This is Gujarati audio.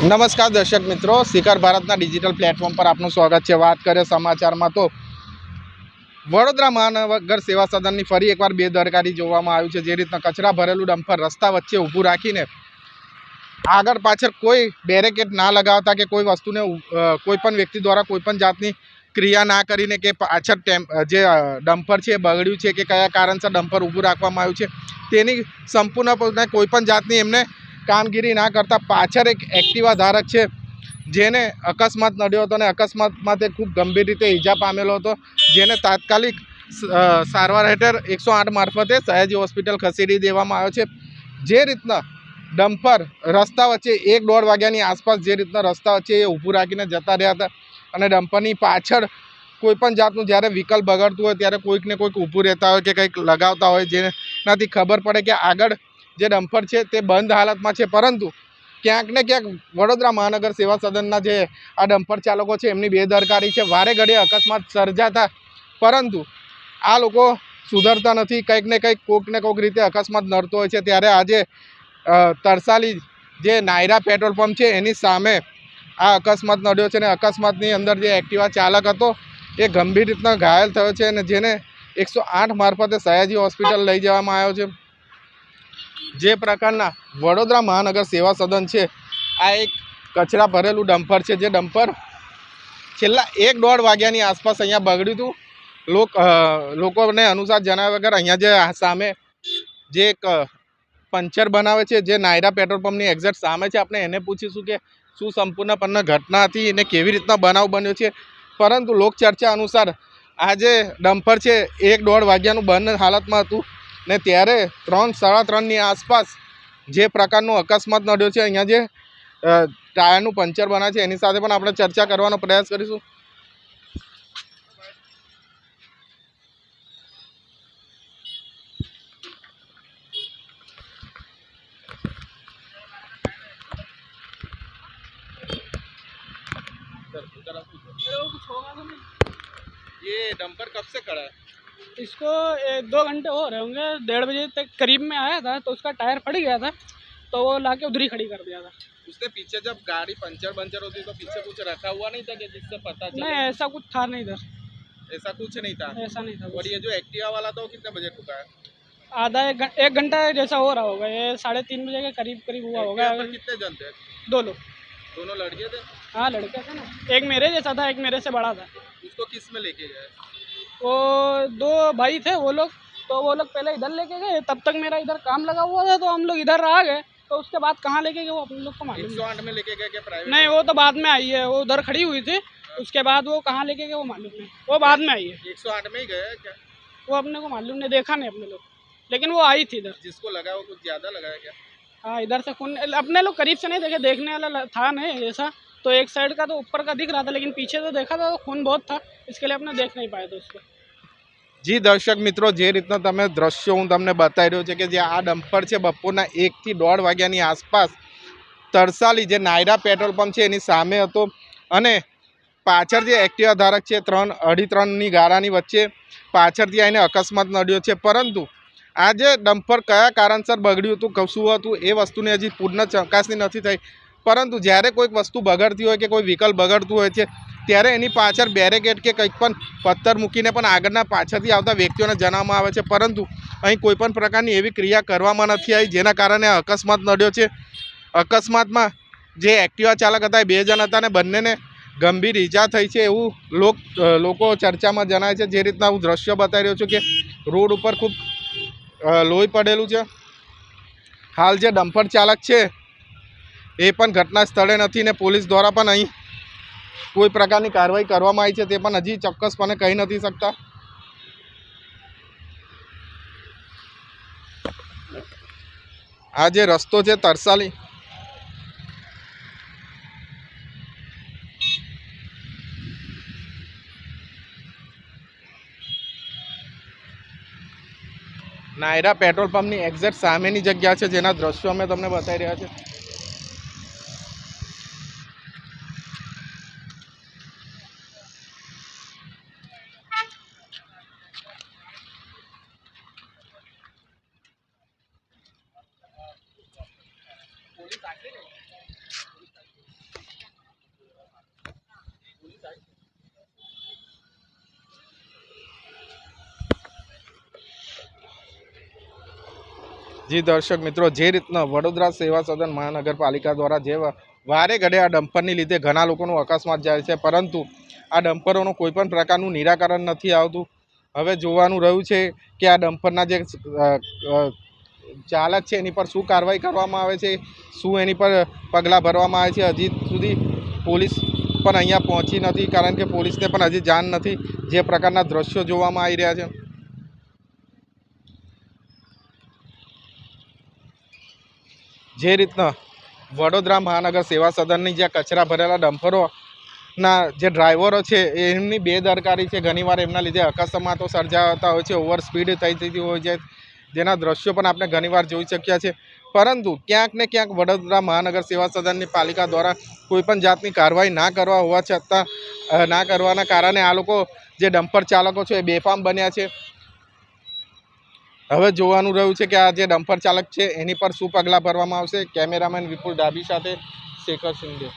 નમસ્કાર દર્શક મિત્રો, શિખર ભારતના ડિજિટલ પ્લેટફોર્મ પર આપનું સ્વાગત છે. વાત કરીએ સમાચારમાં તો વડોદરા મહાનગર સેવા સદનની ફરી એકવાર બેદરકારી જોવામાં આવ્યું છે. જે રીતના કચરા ભરેલું ડમ્પર રસ્તા વચ્ચે ઊભું રાખીને આગળ પાછળ કોઈ બેરેકેટ ના લગાવતા કે કોઈ વસ્તુને કોઈપણ કોઈ પણ વ્યક્તિ દ્વારા કોઈ પણ જાતની ક્રિયા ના કરીને કે પાછળ ટેમ જે ડમ્ફર છે, બગડ્યું છે કે કયા કારણસર ડમ્પર ઊભું રાખવામાં આવ્યું છે, તેની સંપૂર્ણપણે કોઈ પણ જાતની એમને કામગીરી ના કરતા પાછળ એક એક્ટિવા ધારક છે, જેને અકસ્માત નડ્યો હતો અને અકસ્માતમાં તે ખૂબ ગંભીર રીતે ઈજા પામેલો હતો. જેને તાત્કાલિક સારવાર હેઠળ એકસો આઠ મારફતે સયાજી હોસ્પિટલ ખસેડી દેવામાં આવ્યો છે. જે રીતના ડમ્પર રસ્તા વચ્ચે એક દોઢ વાગ્યાની આસપાસ જે રીતના રસ્તા વચ્ચે એ ઊભું રાખીને જતા રહ્યા હતા અને ડમ્પરની પાછળ કોઈપણ જાતનું જ્યારે વ્હીકલ બગડતું હોય ત્યારે કોઈકને કોઈક ઊભું રહેતા હોય કે કંઈક લગાવતા હોય જેનાથી ખબર પડે કે આગળ જે ડમ્પર છે તે બંધ હાલતમાં છે. પરંતુ ક્યાંક ને ક્યાંક વડોદરા મહાનગર સેવા સદનના જે આ ડમ્પર ચાલકો છે, એમની બેદરકારી છે. વારે ઘડીએ અકસ્માત સર્જાતા, પરંતુ આ લોકો સુધરતા નથી. કંઈક ને કંઈક કોઈક ને કોઈક રીતે અકસ્માત નડતો હોય છે. ત્યારે આજે તરસાલી જે નાયરા પેટ્રોલ પંપ છે, એની સામે આ અકસ્માત નડ્યો છે અને અકસ્માતની અંદર જે એક્ટિવા ચાલક હતો, એ ગંભીર રીતના ઘાયલ થયો છે અને જેને એકસો આઠ મારફતે સયાજી હોસ્પિટલ લઈ જવામાં આવ્યો છે. જે પ્રકારના વડોદરા મહાનગર સેવા સદન છે, આ એક કચરા ભરેલું ડમ્પર છે, જે ડમ્પર છેલ્લા એક દોઢ વાગ્યાની આસપાસ અહીંયા બગડ્યું હતું. લોક લોકોને અનુસાર જણાવ્યા વગર અહીંયા જે સામે જે એક પંચર બનાવે છે, જે નાયરા પેટ્રોલ પંપની એક્ઝેક્ટ સામે છે, આપણે એને પૂછીશું કે શું સંપૂર્ણપણે ઘટના હતી, એને કેવી રીતના બનાવ બન્યો છે. પરંતુ લોકચર્ચા અનુસાર આ જે ડમ્પર છે, એક દોઢ વાગ્યાનું બંધ હાલતમાં હતું. ને ત્યારે ત્રણ સાડા ત્રણની આસપાસ જે પ્રકારનો અકસ્માત નડ્યો છે અહીંયા જે અ, ટાયરનું પંચર બનાવે છે એની સાથે પણ આપણે ચર્ચા કરવાનો પ્રયાસ કરીશું ये डंपर कब से खड़ा है इसको ए, दो घंटे हो रहे होंगे डेढ़ बजे तक करीब में आया था तो उसका टायर फट गया था तो वो लाके उधर ही खड़ी कर दिया था। उसने पीछे जब गाड़ी पंचर पंचर होती तो पीछे कुछ रखा हुआ नहीं था कि जिससे पता नहीं ऐसा कुछ था नहीं इधर ऐसा कुछ नहीं था? ऐसा नहीं था और ये जो एक्टिवा वाला था वो कितने बजे ठुका है? आधा एक घं- एक घंटा जैसा हो रहा होगा ये साढ़े तीन बजे के करीब करीब हुआ होगा। कितने जन थे? दो लोग। दोनों लड़के थे? हाँ लड़के थे ना। एक मेरे जैसा था एक मेरे से बड़ा था। उसको किसमें लेके गए? वो दो भाई थे वो लोग तो वो लोग पहले इधर लेके गए तब तक मेरा इधर काम लगा हुआ था तो हम लोग इधर आ गए तो उसके बाद कहाँ लेके गए वो अपन लोग को मालूम आठ में लेके गए क्या प्राइवेट नहीं वो तो बाद में आई है वो उधर खड़ी हुई थी उसके बाद वो कहाँ लेके गए वो मालूम नहीं वो बाद में आई है। एक सौ आठ में ही गए क्या? वो अपने को मालूम नहीं देखा नहीं अपने लोग लेकिन वो आई थी इधर। जिसको लगा वो कुछ ज़्यादा लगाया क्या? हाँ इधर से खून अपने लोग करीब से नहीं देखे देखने वाला था नहीं ऐसा तो एक साइड का तो ऊपर का दिख रहा था लेकिन पीछे से देखा था तो खून बहुत था इसके लिए अपने देख नहीं पाए थे उसको જી દર્શક મિત્રો જે રીતના તમે દ્રશ્યો હું તમને બતાવી રહ્યો છે કે જે આ ડમ્પર છે બપોરના એકથી દોઢ વાગ્યાની આસપાસ તરસાલી જે નાયરા પેટ્રોલ પંપ છે એની સામે હતો અને પાછળ જે એક્ટિવા ધારક છે ત્રણ અઢી ત્રણની ગાળાની વચ્ચે પાછળથી આવીને અકસ્માત નડ્યો છે પરંતુ આ જે ડમ્પર કયા કારણસર બગડ્યું હતું ક- શું હતું એ વસ્તુની હજી પૂર્ણ ચકાસણી નથી થઈ પરંતુ જ્યારે કોઈક વસ્તુ બગડતી હોય કે કોઈ વ્હીકલ બગડતું હોય છે, ત્યારે એની પાછળ બેરેકેટ કે કંઈક પણ પથ્થર મૂકીને પણ આગળના પાછળથી આવતા વ્યક્તિઓને જણાવવામાં આવે છે. પરંતુ અહીં કોઈપણ પ્રકારની એવી ક્રિયા કરવામાં નથી આવી જેના કારણે અકસ્માત નડ્યો છે. અકસ્માતમાં જે એક્ટિવા ચાલક હતા એ બે જણ હતા અને બંનેને ગંભીર ઈજા થઈ છે એવું લોક લોકો ચર્ચામાં જણાય છે. જે રીતના હું દ્રશ્ય બતાવી રહ્યો છું કે રોડ ઉપર ખૂબ લોહી પડેલું છે. હાલ જે ડમ્પર ચાલક છે એ પણ ઘટના સ્થળે નથી ને પોલીસ દ્વારા પણ અહીં કોઈ પ્રકારની કાર્યવાહી કરવામાં આવી છે તે પણ હજી ચોક્કસપણે કહી નથી શકતા. આ જે રસ્તો છે તરસાલી, નાયરા પેટ્રોલ પંપની એક્ઝેક્ટ સામેની જગ્યા છે, જેના દ્રશ્યો અમે તમને બતાવી રહ્યા છે જી દર્શક મિત્રો, જે રીતના વડોદરા સેવા સદન મહાનગરપાલિકા દ્વારા જે વારે ઘડે આ ડમ્પરની લીધે ઘણા લોકોનું અકસ્માત જાય છે, પરંતુ આ ડમ્પરોનું કોઈપણ પ્રકારનું નિરાકરણ નથી આવતું. હવે જોવાનું રહ્યું છે કે આ ડમ્પરના જે ચાલક છે, એની પર શું કાર્યવાહી કરવામાં આવે છે, શું એની પર પગલાં ભરવામાં આવે છે, હજી સુધી પોલીસ પણ અહીંયા પહોંચી નથી, કારણ કે પોલીસને પણ હજી જાણ નથી જે પ્રકારના દ્રશ્યો જોવામાં આવી રહ્યા છે. જે રીતના વડોદરા મહાનગર સેવા સદનની જે કચરા ભરેલા ડમ્પરોના જે ડ્રાઈવરો છે, એમની બેદરકારી છે. ઘણીવાર એમના લીધે અકસ્માતો સર્જાતા હોય છે, ઓવર સ્પીડ થઈ જતી હોય છે. જેના દ્રશ્યો પણ આપણે ઘણીવાર જોઈ શક્યા છે. પરંતુ ક્યાંક ને ક્યાંક વડોદરા મહાનગર સેવા સદનની પાલિકા દ્વારા કોઈપણ જાતની કાર્યવાહી ના કરવા હોવા છતાં, ના કરવાના કારણે આ લોકો જે ડમ્પર ચાલકો છે, એ બેફામ બન્યા છે. હવે જોવાનું રહ્યું છે કે આ જે ડમ્પર ચાલક છે, એની પર શું પગલાં ભરવામાં આવશે? કેમેરામેન વિપુલ ડાબી સાથે શેખર શિંદે